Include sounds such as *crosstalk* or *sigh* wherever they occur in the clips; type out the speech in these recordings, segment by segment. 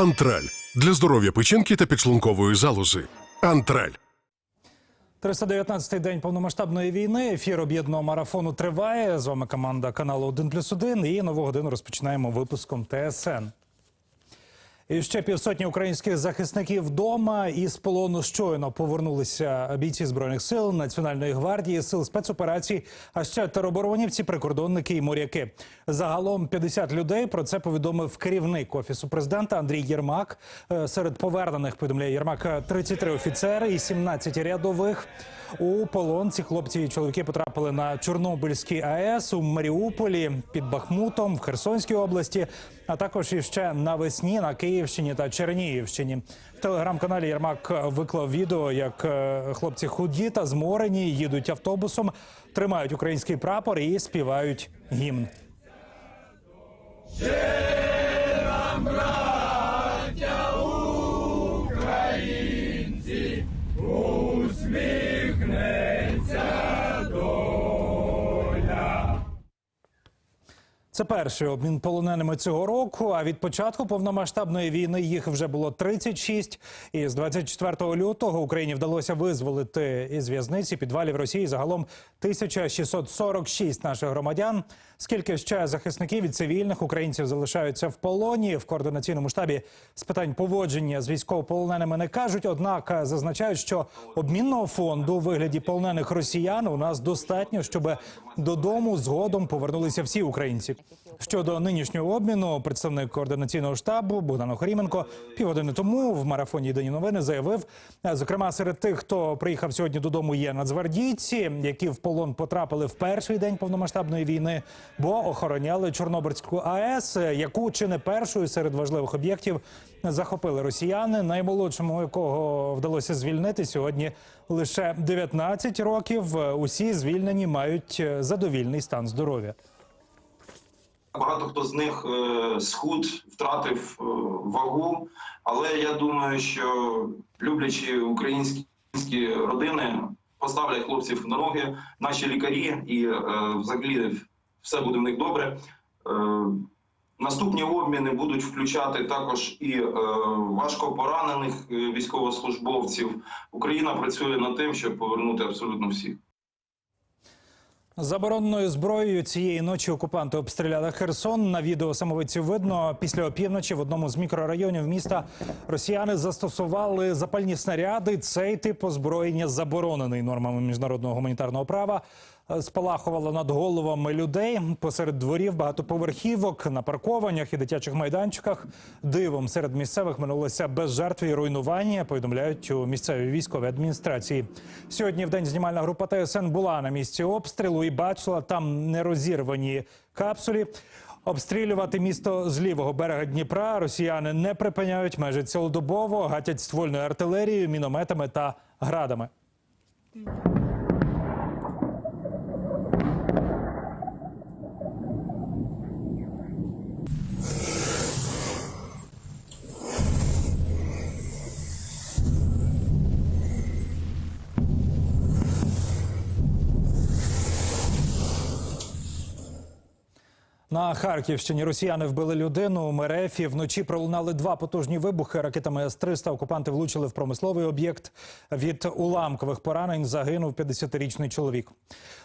Антраль для здоров'я печінки та підшлункової залози. Антраль. 319-й день повномасштабної війни. Ефір об'єднаного марафону триває. З вами команда каналу 1 плюс 1. І нову годину розпочинаємо випуском ТСН. І ще півсотні українських захисників вдома із полону щойно повернулися бійці збройних сил Національної гвардії, сил спецоперацій, а ще тероборонівці, прикордонники і моряки. Загалом 50 людей. Про це повідомив керівник офісу президента Андрій Єрмак. Е, Серед повернених повідомляє Єрмак 33 офіцери і 17 рядових. У полон ці хлопці і чоловіки потрапили на Чорнобильський АЕС у Маріуполі під Бахмутом в Херсонській області, а також іще навесні на Київщині та Чернігівщині. В телеграм-каналі Єрмак виклав відео, як е, хлопці худі та зморені їдуть автобусом, тримають український прапор і співають гімн. Це перший обмін полоненими цього року. А від початку повномасштабної війни їх вже було 36. І з 24 лютого Україні вдалося визволити із в'язниці підвалів Росії загалом 1646 наших громадян. Скільки ще захисників від цивільних українців залишаються в полоні в координаційному штабі з питань поводження з військовополоненими не кажуть. Однак зазначають, що обмінного фонду у вигляді полонених росіян у нас достатньо, щоб додому згодом повернулися всі українці. Щодо нинішнього обміну, представник координаційного штабу Богдан Охоріменко півгодини тому в марафоні «Єдині новини заявив, е, зокрема, серед тих, хто приїхав сьогодні додому, є нацгвардійці, які в полон потрапили в перший день повномасштабної війни, бо охороняли Чорнобильську АЕС, е, яку чи не першою серед важливих об'єктів захопили росіяни. Наймолодшому якого вдалося звільнити сьогодні лише 19 років. Усі звільнені мають е, задовільний стан здоров'я. Багато хто з них е, схуд, втратив е, вагу, але я думаю, що люблячі українські родини поставлять хлопців на ноги, наші лікарі, і е, взагалі все буде в них добре. Наступні обміни будуть включати також і е, важко поранених військовослужбовців. Україна працює над тим, щоб повернути абсолютно всіх. Забороненою зброєю цієї ночі окупанти обстріляли Херсон. На відео самовиці. видно після опівночі в одному з мікрорайонів міста росіяни застосували запальні снаряди. Цей тип озброєння заборонений нормами міжнародного гуманітарного права. Е, Спалахувало над головами людей посеред дворів багатоповерхівок на паркованнях і дитячих майданчиках. Дивом серед місцевих минулося без жертв і руйнування. Повідомляють у місцевій військовій адміністрації. Сьогодні в день знімальна група ТСН була на місці обстрілу і бачила там нерозірвані капсулі. Обстрілювати місто з лівого берега Дніпра росіяни не припиняють майже цілодобово, гатять ствольною артилерією, мінометами та градами. На Харківщині росіяни вбили людину у Мерефі. Вночі пролунали два потужні вибухи. Ракетами С-300 окупанти влучили в промисловий об'єкт. Від уламкових поранень загинув 50-річний чоловік.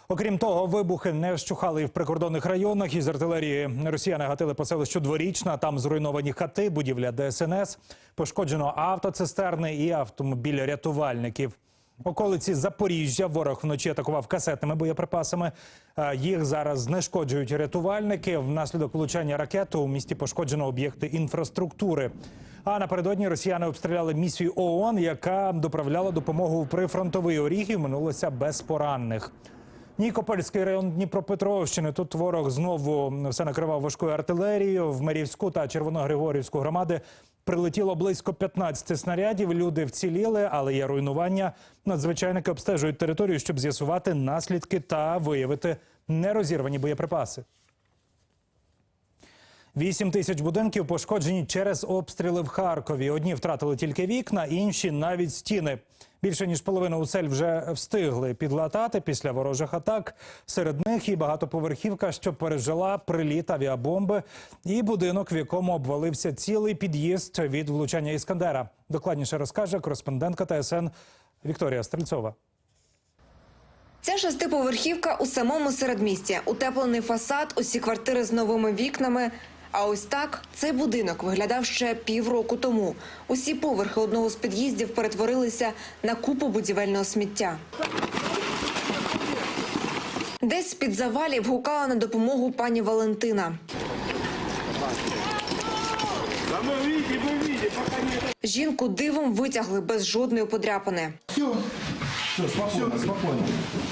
Окрім того, вибухи не вщухали і в прикордонних районах. Із артилерії росіяни гатили по селищу Дворічна. Там зруйновані хати, будівля ДСНС, пошкоджено автоцистерни і автомобіль рятувальників. Околиці Запоріжжя ворог вночі атакував касетними боєприпасами. Е, Їх зараз знешкоджують рятувальники. Внаслідок влучання ракети у місті пошкоджено об'єкти інфраструктури. А напередодні росіяни обстріляли місію ООН, яка доправляла допомогу в прифронтовий Оріхів. Минулося без поранених. Нікопольський район Дніпропетровщини. Тут ворог знову все накривав важкою артилерією. В Мерівську та Червоногригорівську громади прилетіло близько 15 снарядів. Люди вціліли, але є руйнування. Надзвичайники обстежують територію, щоб з'ясувати наслідки та виявити нерозірвані боєприпаси. Вісім тисяч будинків пошкоджені через обстріли в Харкові. Одні втратили тільки вікна, інші навіть стіни. Більше ніж половину осель вже встигли підлатати після ворожих атак. Серед них і багатоповерхівка, що пережила приліт авіабомби, і будинок, в якому обвалився цілий під'їзд від влучання іскандера. Докладніше розкаже кореспондентка ТСН Вікторія Стрельцова. Ця шестиповерхівка у самому середмісті. Утеплений фасад, усі квартири з новими вікнами. А ось так цей будинок виглядав ще півроку тому. Усі поверхи одного з під'їздів перетворилися на купу будівельного сміття. Десь з-під завалів гукала на допомогу пані Валентина. Жінку дивом витягли без жодної подряпини. Выводите он сюда в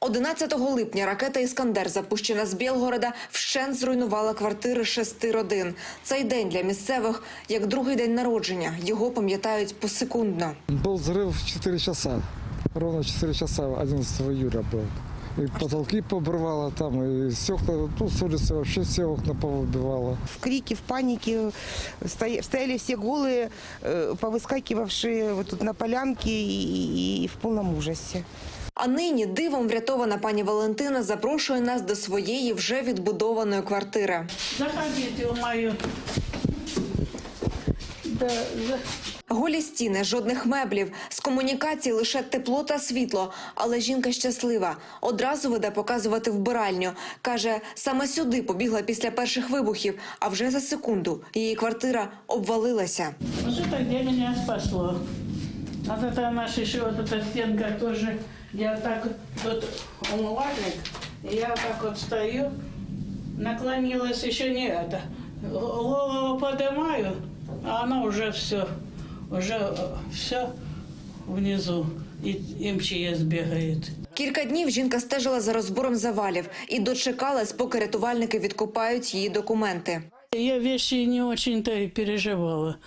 11 липня ракета Іскандер, запущена з Білгорода, вщент зруйнувала квартири шести родин. Цей день для місцевих як другий день народження. Його пам'ятають посекундно. Был взрыв в 4 часа. Ровно 4 часа 11 июля был. И потолки побрывало там, и стекла, тут с улицы вообще все окна повыбивало. в крике, в панике стоя- стояли все голые, э, повыскакивавшие вот тут на полянке и, и- и в полном ужасе. А нині дивом врятована пані Валентина запрошує нас до своєї вже відбудованої квартири. Заходите в мою. Да, за- Голі стіни, жодних меблів, з комунікації лише тепло та світло. Але жінка щаслива. Одразу веде показувати вбиральню. Каже, саме сюди побігла після перших вибухів, а вже за секунду її квартира обвалилася. Вот это где меня спасло. Вот это наша еще вот эта стенка тоже. Я так вот умывальник, и я так вот стою, наклонилась еще не это. Голову поднимаю, а она уже все, уже все внизу. И, и МЧС бегает. Кілька днів жінка стежила за розбором завалів і дочекалась, поки рятувальники відкопають її документи. Я вещи не очень-то и переживала.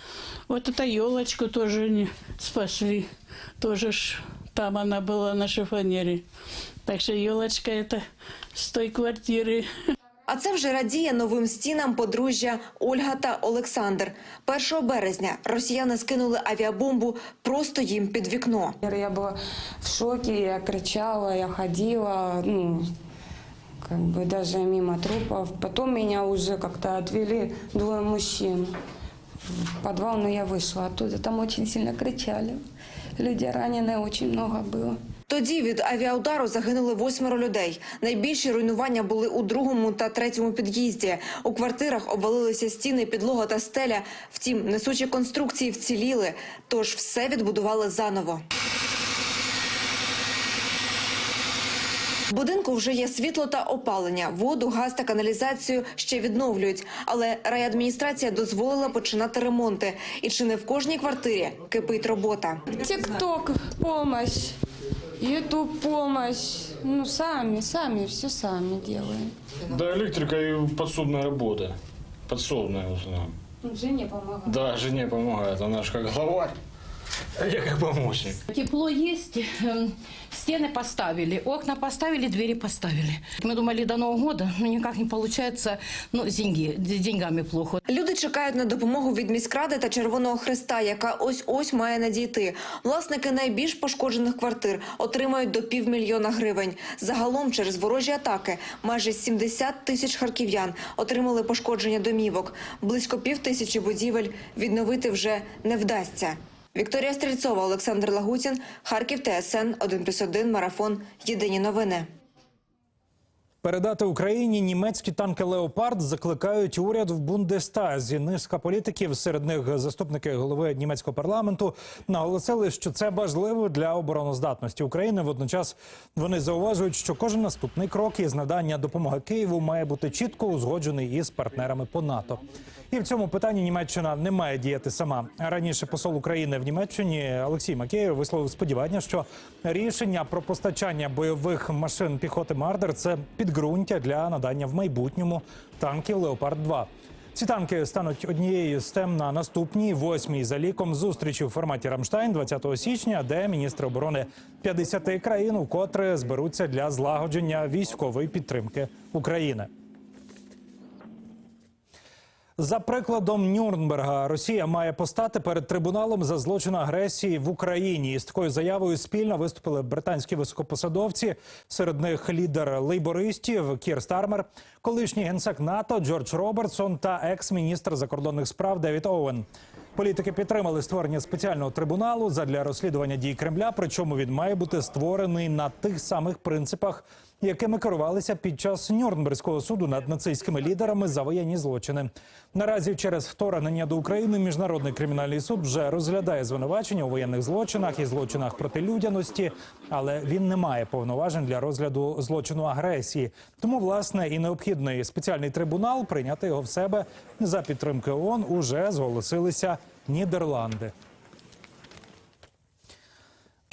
Вот эта елочку тоже не спасли. Тоже ж там она была на шифонере. Так что елочка это с той квартиры. А це вже радіє новим стінам подружжя Ольга та Олександр. 1 березня росіяни скинули авіабомбу просто їм під вікно. Я была в шоке, я кричала, я ходила, ну, как бы даже мимо трупов. Потом меня уже как-то отвели двое мужчин в подвал, но я вышла оттуда. Там очень сильно кричали. Люди раненые очень много было. Тоді від авіаудару загинули восьмеро людей. Найбільші руйнування були у другому та третьому під'їзді. У квартирах обвалилися стіни, підлога та стеля. Втім, несучі конструкції вціліли, тож все відбудували заново. Будинку вже є світло та опалення. Воду, газ та каналізацію ще відновлюють. Але райадміністрація дозволила починати ремонти. І чи не в кожній квартирі кипить робота. Тикток, помощь, Ютуб, помощь. Ну, сами, сами, все сами делаем. Да, электрика и подсобная работа. Подсобная в основном. Жене помогает. Да, жене помогает. Она же как главарь. *laughs* А я как помощник. Тепло есть, эм, стены поставили, окна поставили, двери поставили. Мы думали до Нового года, но никак не получается, ну, с, деньги, с деньгами плохо. Люди чекають на допомогу від міськради та Червоного Хреста, яка ось ось має надійти. Власники найбільш пошкоджених квартир отримають до півмільйона гривень. Загалом через ворожі атаки майже 70 тисяч харків'ян отримали пошкодження домівок. Близько пів тисячі будівель відновити вже не вдасться. Вікторія Стрільцова, Олександр Лагутін, Харків ТСН 1+,1, Марафон. Єдині новини. Передати Україні німецькі танки Леопард закликають уряд в Бундестазі. Низка політиків, серед них заступники голови німецького парламенту, наголосили, що це важливо для обороноздатності України. Водночас вони зауважують, що кожен наступний крок із надання допомоги Києву має бути чітко узгоджений із партнерами по НАТО. І в цьому питанні Німеччина не має діяти сама. Раніше посол України в Німеччині Олексій Макеєв висловив сподівання, що рішення про постачання бойових машин піхоти Мардер це підґрунтя для надання в майбутньому танків Леопард 2 Ці танки стануть однією з тем на наступній восьмій за ліком зустрічі у форматі Рамштайн 20 січня, де міністри оборони 50 країн вкотре зберуться для злагодження військової підтримки України. За прикладом Нюрнберга, Росія має постати перед трибуналом за злочин агресії в Україні. І з такою заявою спільно виступили британські високопосадовці. Серед них лідер лейбористів Кір Стармер, колишній генсек НАТО Джордж Робертсон та екс-міністр закордонних справ Девід Оуен. Політики підтримали створення спеціального трибуналу задля розслідування дій Кремля. Причому він має бути створений на тих самих принципах, якими керувалися під час Нюрнберзького суду над нацистськими лідерами за воєнні злочини. Наразі через вторгнення до України міжнародний кримінальний суд вже розглядає звинувачення у воєнних злочинах і злочинах проти людяності, але він не має повноважень для розгляду злочину агресії. Тому власне і необхідний спеціальний трибунал прийняти його в себе за підтримки ООН уже зголосилися Нідерланди.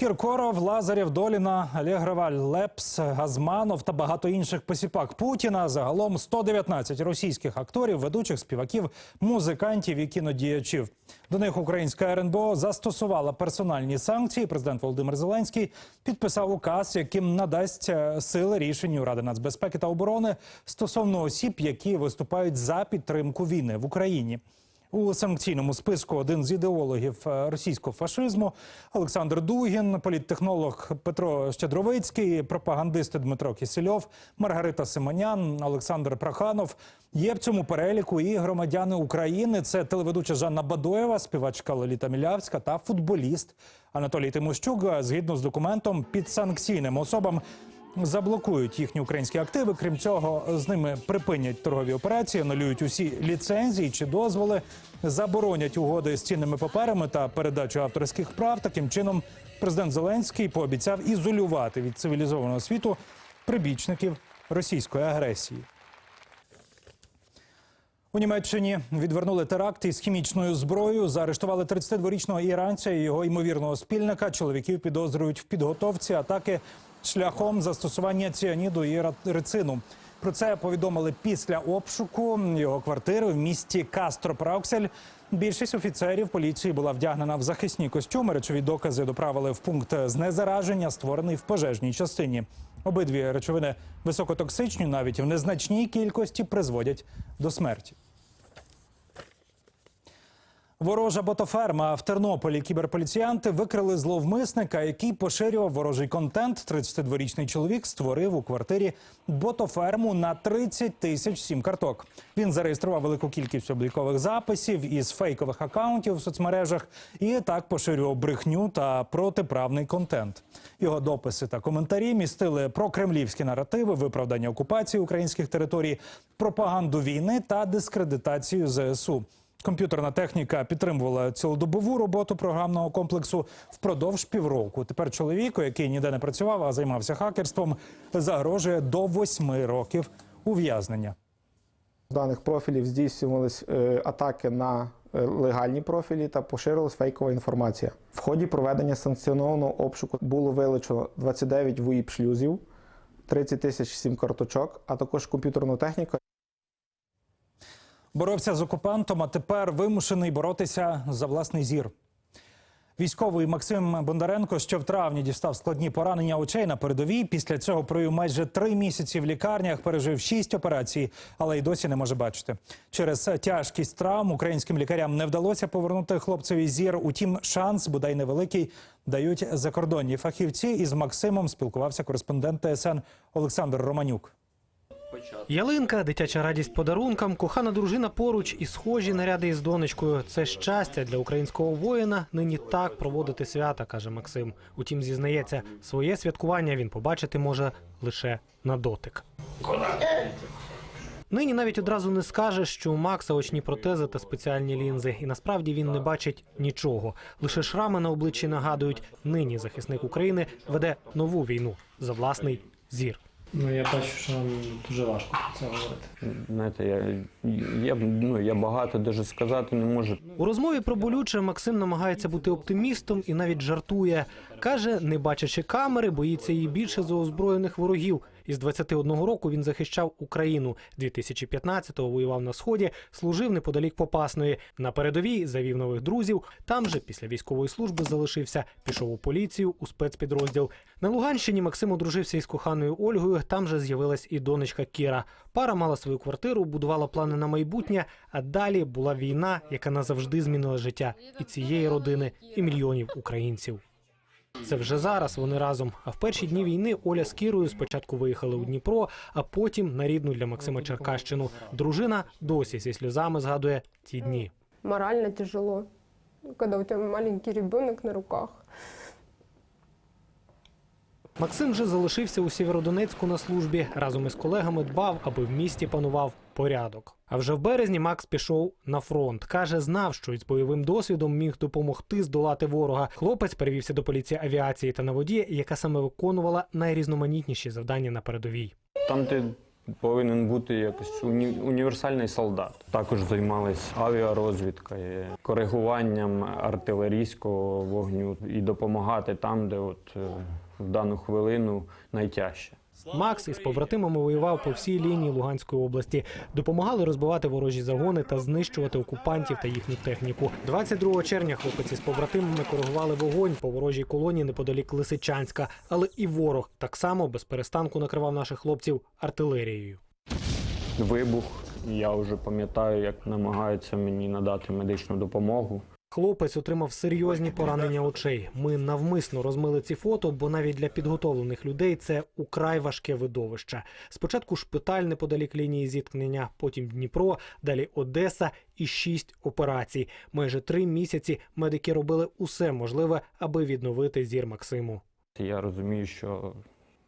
Кіркоров, Лазарєв, Доліна, Алєгрова, Лепс, Газманов та багато інших посіпак Путіна. Загалом 119 російських акторів, ведучих співаків, музикантів і кінодіячів. До них українська РНБО застосувала персональні санкції. Президент Володимир Зеленський підписав указ, яким надасть е, сили рішенню Ради нацбезпеки та оборони стосовно осіб, які виступають за підтримку війни в Україні. У санкційному списку один з ідеологів е, російського фашизму Олександр Дугін, політтехнолог Петро Щедровицький, пропагандисти Дмитро Кісельов, Маргарита Симонян, Олександр Проханов. Є в цьому переліку і громадяни України. Це телеведуча Жанна Бадоєва, співачка Лоліта Мілявська та футболіст Анатолій Тимощук. Згідно з документом, під санкційним особам заблокують їхні українські активи. Крім цього, з ними припинять торгові операції, анулюють усі ліцензії чи дозволи, заборонять угоди з цінними паперами та передачу авторських прав. Таким чином, президент Зеленський пообіцяв ізолювати від цивілізованого світу прибічників російської агресії. У Німеччині відвернули теракт із хімічною зброєю. Заарештували 32-річного іранця і його ймовірного спільника. Чоловіків підозрюють в підготовці атаки шляхом застосування ціаніду і ра- рицину. Про це повідомили після обшуку його квартири в місті Кастро Прауксель. Більшість офіцерів поліції була вдягнена в захисні костюми. Речові докази доправили в пункт знезараження, створений в пожежній частині. Обидві речовини високотоксичні, навіть в незначній кількості призводять до смерті. Ворожа ботоферма в Тернополі кіберполіціянти викрили зловмисника, який поширював ворожий контент. 32-річний чоловік створив у квартирі ботоферму на 30 тисяч сім карток. Він зареєстрував велику кількість облікових записів із фейкових акаунтів в соцмережах і так поширював брехню та протиправний контент. Його дописи та коментарі містили про кремлівські наративи, виправдання окупації українських територій, пропаганду війни та дискредитацію ЗСУ. Комп'ютерна техніка підтримувала цілодобову роботу програмного комплексу впродовж півроку. Тепер чоловіку, який ніде не працював, а займався хакерством, загрожує до восьми років ув'язнення. З даних профілів здійснювались е, атаки на е, легальні профілі та поширилась фейкова інформація. В ході проведення санкціонованого обшуку було вилучено 29 ВУІП шлюзів, 30 тисяч сім карточок, а також комп'ютерну техніку. Боровся з окупантом, а тепер вимушений боротися за власний зір. Військовий Максим Бондаренко ще в травні дістав складні поранення очей на передовій. Після цього провів майже три місяці в лікарнях, пережив шість операцій, але й досі не може бачити. Через тяжкість травм українським лікарям не вдалося повернути хлопцеві зір. Утім, шанс, бодай невеликий, дають закордонні фахівці. Із Максимом спілкувався кореспондент ТСН Олександр Романюк. Ялинка, дитяча радість подарункам, кохана дружина поруч і схожі наряди із донечкою. Це щастя для українського воїна. Нині так проводити свята, каже Максим. Утім, зізнається, своє святкування він побачити може лише на дотик. Нині навіть одразу не скаже, що у Макса очні протези та спеціальні лінзи, і насправді він не бачить нічого. Лише шрами на обличчі нагадують, нині захисник України веде нову війну за власний зір. Ну я бачу, що нам дуже важко про це говорити. Знаєте, я, я, ну, я багато дуже сказати не можу. У розмові про болюче Максим намагається бути оптимістом і навіть жартує. Каже, не бачачи камери, боїться її більше за озброєних ворогів, Із 21 року він захищав Україну. 2015-го воював на сході, служив неподалік Попасної. На передовій завів нових друзів. Там же після військової служби залишився. Пішов у поліцію у спецпідрозділ. На Луганщині Максим одружився із коханою Ольгою. Там же з'явилась і донечка Кіра. Пара мала свою квартиру, будувала плани на майбутнє. А далі була війна, яка назавжди змінила життя і цієї родини, і мільйонів українців. Це вже зараз вони разом. А в перші дні війни Оля з Кірою спочатку виїхали у Дніпро, а потім на рідну для Максима Черкащину. Дружина досі зі сльозами згадує ті дні. Морально тяжело, коли у тебе маленький ребенок на руках. Максим же залишився у Сєвєродонецьку на службі. Разом із колегами дбав, аби в місті панував порядок. А вже в березні Макс пішов на фронт. Каже, знав, що із бойовим досвідом міг допомогти здолати ворога. Хлопець перевівся до поліції авіації та на воді, яка саме виконувала найрізноманітніші завдання на передовій. Там ти повинен бути якось уні... універсальний солдат. Також займалися авіарозвідкою, коригуванням артилерійського вогню і допомагати там, де от е, в дану хвилину найтяжче. Макс із побратимами воював по всій лінії Луганської області, допомагали розбивати ворожі загони та знищувати окупантів та їхню техніку. 22 червня хлопець із побратимами коригували вогонь по ворожій колонії неподалік Лисичанська, але і ворог так само без перестанку накривав наших хлопців артилерією. Вибух. Я вже пам'ятаю, як намагаються мені надати медичну допомогу. Хлопець отримав серйозні поранення очей. Ми навмисно розмили ці фото, бо навіть для підготовлених людей це украй важке видовище. Спочатку шпиталь неподалік лінії зіткнення, потім Дніпро, далі Одеса і шість операцій. Майже три місяці медики робили усе можливе, аби відновити зір Максиму. Я розумію, що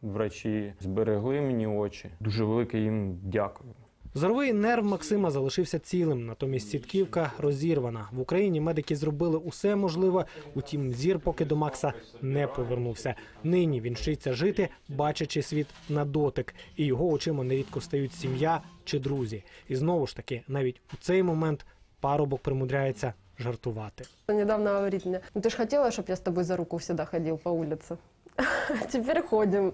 врачі зберегли мені очі. Дуже велике їм дякую. Зоровий нерв Максима залишився цілим, натомість сітківка розірвана. В Україні медики зробили усе можливе, утім, зір поки до Макса не повернувся. Нині він вчиться жити, бачачи світ на дотик, і його очима нерідко стають сім'я чи друзі. І знову ж таки, навіть у цей момент парубок примудряється жартувати. Недавно говорит мне, ну ты же хотела, чтобы я с тобой за руку всегда ходил по улице. *laughs* Теперь ходим.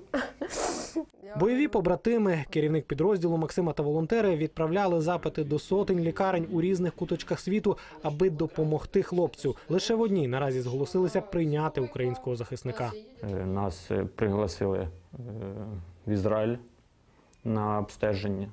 Бойові побратими, керівник підрозділу Максима та волонтери відправляли запити до сотень лікарень у різних куточках світу, аби допомогти хлопцю. Лише в одній наразі зголосилися прийняти українського захисника. Е, Нас е, пригласили е, в Ізраїль на обстеження.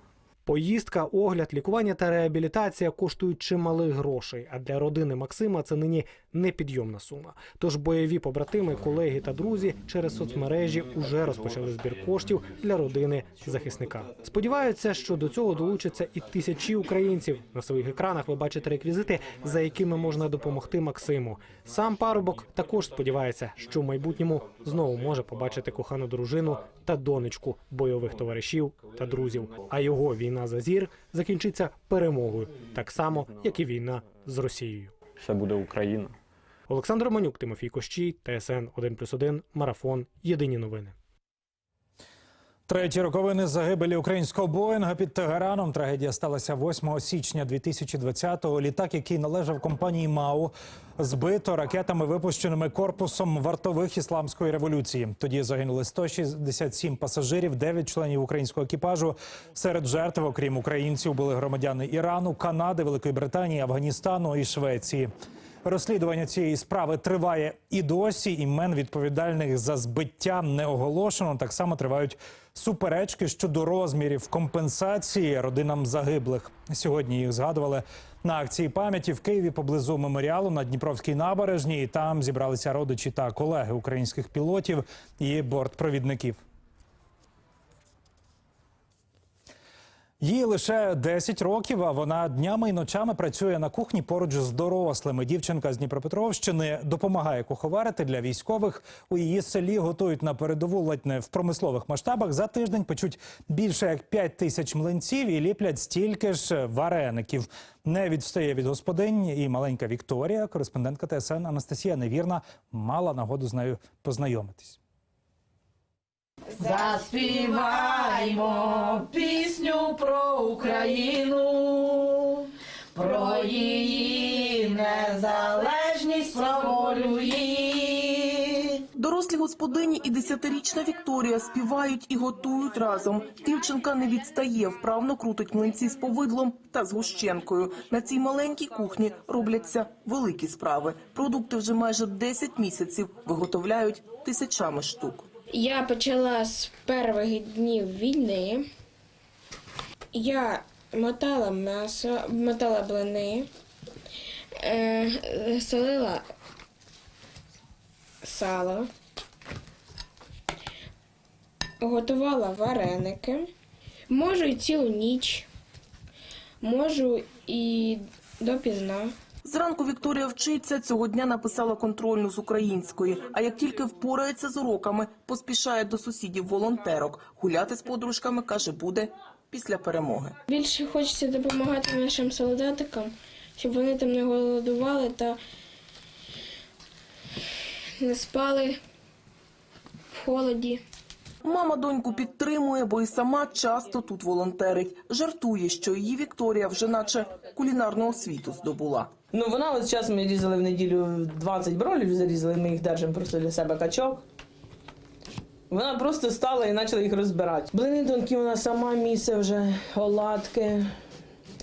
Поїздка, огляд, лікування та реабілітація коштують чималих грошей. А для родини Максима це нині непідйомна сума. Тож бойові побратими, колеги та друзі через соцмережі уже розпочали збір коштів для родини захисника. Сподіваються, що до цього долучаться і тисячі українців. На своїх екранах ви бачите реквізити, за якими можна допомогти Максиму. Сам парубок також сподівається, що в майбутньому знову може побачити кохану дружину та донечку бойових товаришів та друзів. А його війна за зір закінчиться перемогою, так само як і війна з Росією. Все буде Україна. Олександр Манюк, Тимофій Кощій, ТСН 1+,1, Марафон. Єдині новини. Треті роковини загибелі українського Боїнга під Тегераном. Трагедія сталася 8 січня 2020-го. Літак, який належав компанії МАУ, збито ракетами, випущеними корпусом вартових ісламської революції. Тоді загинули 167 пасажирів, 9 членів українського екіпажу. Серед жертв, окрім українців, були громадяни Ірану, Канади, Великої Британії, Афганістану і Швеції. Розслідування цієї справи триває і досі. Імен відповідальних за збиття не оголошено. Так само тривають суперечки щодо розмірів компенсації родинам загиблих. Сьогодні їх згадували на акції пам'яті в Києві поблизу меморіалу на Дніпровській набережній. І там зібралися родичі та колеги українських пілотів і бортпровідників. Їй лише 10 років, а вона днями і ночами працює на кухні поруч з дорослими. Дівчинка з Дніпропетровщини допомагає куховарити для військових. У її селі готують на передову ледь не в промислових масштабах. За тиждень печуть більше як 5 тисяч млинців і ліплять стільки ж вареників. Не відстає від господинь і маленька Вікторія, кореспондентка ТСН Анастасія Невірна, мала нагоду з нею познайомитись. Заспіваймо пісню про Україну, про її незалежність, про волю її. Дорослі господині і десятирічна Вікторія співають і готують разом. Дівчинка не відстає, вправно крутить млинці з повидлом та з гущенкою. На цій маленькій кухні робляться великі справи. Продукти вже майже 10 місяців виготовляють тисячами штук. Я почала з перших днів війни. Я мотала м'ясо, мотала блини, е, солила сало, готувала вареники. Можу і цілу ніч, можу і допізна. Зранку Вікторія вчиться, цього дня написала контрольну з української. А як тільки впорається з уроками, поспішає до сусідів волонтерок. Гуляти з подружками, каже, буде після перемоги. Більше хочеться допомагати нашим солдатикам, щоб вони там не голодували та не спали в холоді. Мама доньку підтримує, бо і сама часто тут волонтерить. Жартує, що її Вікторія вже наче кулінарну освіту здобула. Ну вона ось зараз ми різали в неділю 20 бролів, зарізали, ми їх держимо просто для себе качок. Вона просто стала і почала їх розбирати. Блини доньки вона сама місце вже, оладки,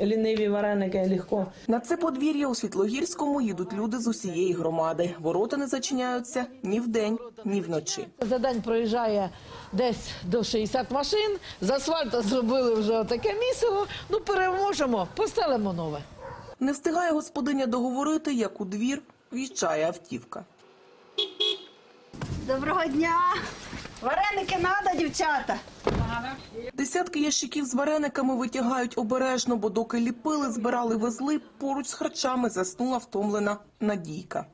ліниві вареники, легко. На це подвір'я у Світлогірському їдуть люди з усієї громади. Ворота не зачиняються ні вдень, ні вночі. За день проїжджає десь до 60 машин. З асфальту зробили вже таке місиво. Ну переможемо, постелимо нове. Не встигає господиня договорити, як у двір в'їжджає автівка. Доброго дня! Вареники надо, дівчата. Десятки ящиків з варениками витягають обережно, бо доки ліпили, збирали, везли, поруч з харчами заснула втомлена Надійка.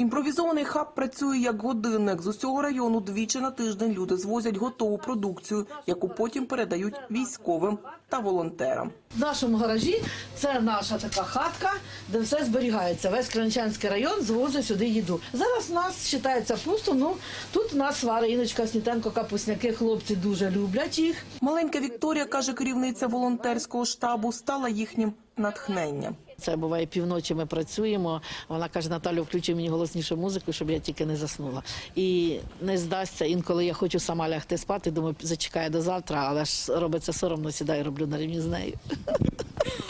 Імпровізований хаб працює як годинник. З усього району двічі на тиждень люди звозять готову продукцію, яку потім передають військовим та волонтерам. В нашому гаражі це наша така хатка, де все зберігається. Весь Кранчанський район звозить сюди їду. Зараз у нас вважається пусто. Ну тут у нас свари Іночка Снітенко, капусняки. Хлопці дуже люблять їх. Маленька Вікторія, каже керівниця волонтерського штабу, стала їхнім натхненням. Це буває півночі. Ми працюємо. Вона каже: Наталю, включи мені голоснішу музику, щоб я тільки не заснула. І не здасться. Інколи я хочу сама лягти спати. Думаю, зачекаю до завтра, але ж робиться соромно, сідаю, роблю на рівні з нею.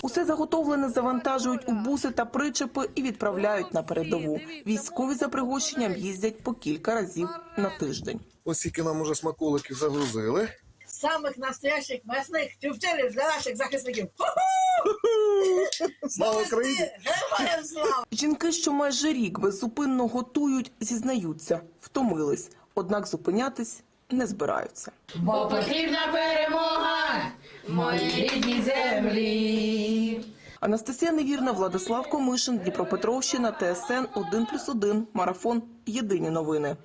Усе заготовлене завантажують у буси та причепи і відправляють на передову. Військові за пригощенням їздять по кілька разів на тиждень. Ось скільки нам уже смаколиків загрузили. Самих настоящих месних тювчелів для наших захисників. Слава Україні! Героям слава! Жінки, що майже рік беззупинно готують, зізнаються, втомились, однак зупинятись не збираються. Бо потрібна перемога, мої рідні землі. Анастасія Невірна, Владислав Комишин, Дніпропетровщина, ТСН 1+,1, Марафон. Єдині новини.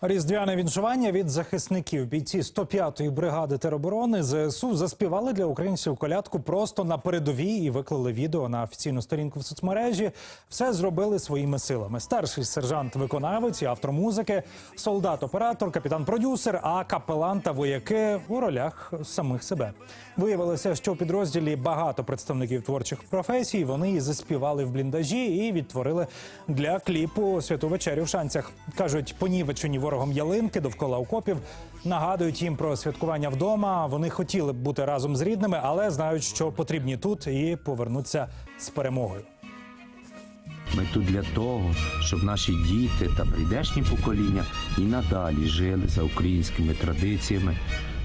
Різдвяне віншування від захисників бійці 105-ї бригади тероборони ЗСУ заспівали для українців колядку просто на передовій і виклали відео на офіційну сторінку в соцмережі. Все зробили своїми силами. Старший сержант-виконавець і автор музики, солдат-оператор, капітан-продюсер, а капелан та вояки у ролях самих себе. Виявилося, що у підрозділі багато представників творчих професій. Вони і заспівали в бліндажі і відтворили для кліпу святу вечерю в шанцях. кажуть, понівечені ворогом ялинки довкола окопів нагадують їм про святкування вдома. Вони хотіли б бути разом з рідними, але знають, що потрібні тут і повернуться з перемогою. Ми тут для того, щоб наші діти та прийдешні покоління і надалі жили за українськими традиціями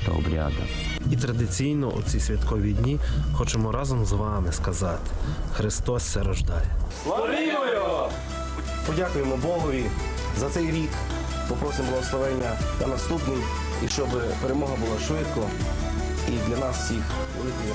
та обрядами. І традиційно у ці святкові дні хочемо разом з вами сказати: Христос се рождає. Славімо його! Подякуємо Богові за цей рік. Попросимо благословення на наступний, і щоб перемога була швидко і для нас всіх великою.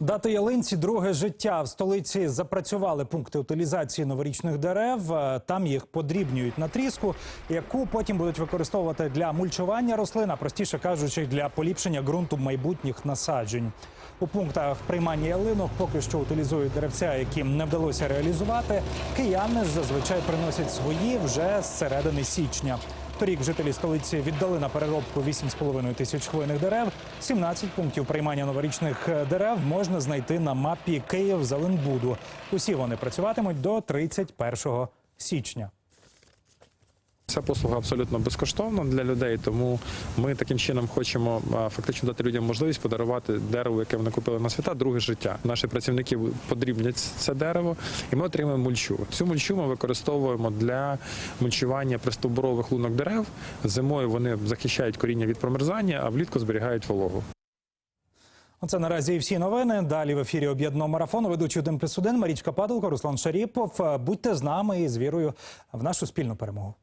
Дати ялинці друге життя в столиці запрацювали пункти утилізації новорічних дерев. Е, Там їх подрібнюють на тріску, яку потім будуть використовувати для мульчування рослин, а простіше кажучи, для поліпшення ґрунту майбутніх насаджень. У пунктах приймання ялинок поки що утилізують деревця, яким не вдалося реалізувати. Кияни ж зазвичай приносять свої вже з середини січня. Торік жителі столиці віддали на переробку 8,5 тисяч хвойних дерев. 17 пунктів приймання новорічних дерев можна знайти на мапі Київ Зеленбуду. Усі вони працюватимуть до 31 січня. Ця послуга абсолютно безкоштовна для людей, тому ми таким чином хочемо фактично дати людям можливість подарувати дерево, яке вони купили на свята, друге життя. Наші працівники подрібнять це дерево, і ми отримаємо мульчу. Цю мульчу ми використовуємо для мульчування пристовбурових лунок дерев. Зимою вони захищають коріння від промерзання, а влітку зберігають вологу. Оце наразі і всі новини. Далі в ефірі об'єднаного марафону ведучий один плюс Марічка Падалко, Руслан Шаріпов. Будьте з нами і з вірою в нашу спільну перемогу.